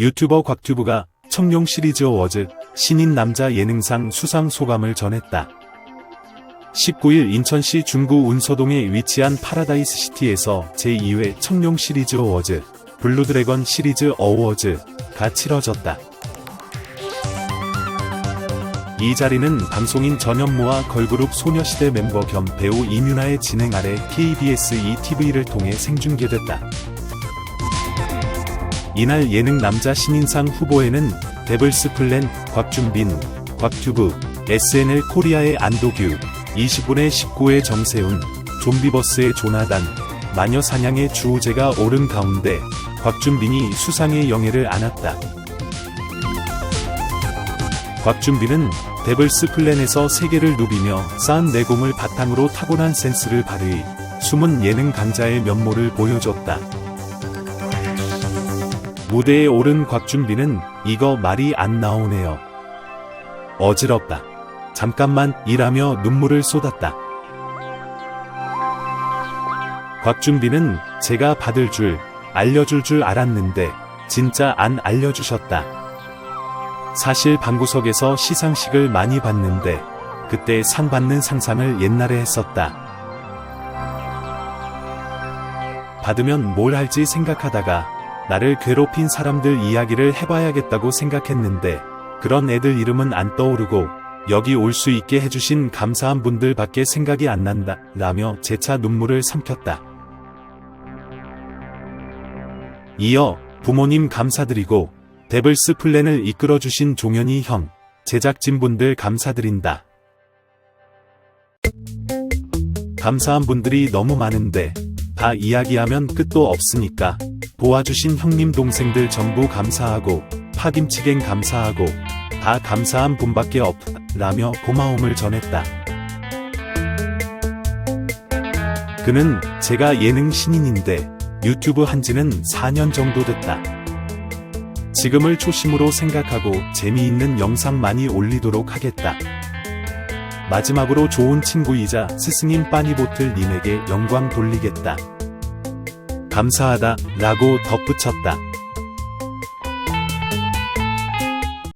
유튜버 곽튜브가 청룡 시리즈 어워즈 신인 남자 예능상 수상 소감을 전했다. 19일 인천시 중구 운서동에 위치한 파라다이스 시티에서 제2회 청룡 시리즈 어워즈 블루드래건 시리즈 어워즈가 치러졌다. 이 자리는 방송인 전현무와 걸그룹 소녀시대 멤버 겸 배우 이뮤나의 진행 아래 KBS ETV를 통해 생중계됐다. 이날 예능 남자 신인상 후보에는 데블스 플랜 곽준빈, 곽튜브, SNL 코리아의 안도규, 20분의 19의 정세훈, 좀비버스의 조나단, 마녀사냥의 주호재가 오른 가운데 곽준빈이 수상의 영예를 안았다. 곽준빈은 데블스 플랜에서 세계를 누비며 쌓은 내공을 바탕으로 타고난 센스를 발휘, 숨은 예능 강자의 면모를 보여줬다. 무대에 오른 곽준빈은 이거 말이 안 나오네요. 어지럽다. 잠깐만 일하며 눈물을 쏟았다. 곽준빈은 제가 받을 줄, 알려줄 줄 알았는데, 진짜 안 알려주셨다. 사실 방구석에서 시상식을 많이 봤는데, 그때 상 받는 상상을 옛날에 했었다. 받으면 뭘 할지 생각하다가, 나를 괴롭힌 사람들 이야기를 해봐야겠다고 생각했는데, 그런 애들 이름은 안 떠오르고, 여기 올 수 있게 해주신 감사한 분들 밖에 생각이 안 난다, 라며 재차 눈물을 삼켰다. 이어, 부모님 감사드리고, 데블스 플랜을 이끌어주신 종현이 형, 제작진분들 감사드린다. 감사한 분들이 너무 많은데, 다 이야기하면 끝도 없으니까, 도와주신 형님 동생들 전부 감사하고, 파김치갱 감사하고, 다 감사한 분밖에 없다, 라며 고마움을 전했다. 그는 제가 예능 신인인데, 유튜브 한 지는 4년 정도 됐다. 지금을 초심으로 생각하고 재미있는 영상 많이 올리도록 하겠다. 마지막으로 좋은 친구이자 스승인 빠니보틀 님에게 영광 돌리겠다. 감사하다 라고 덧붙였다.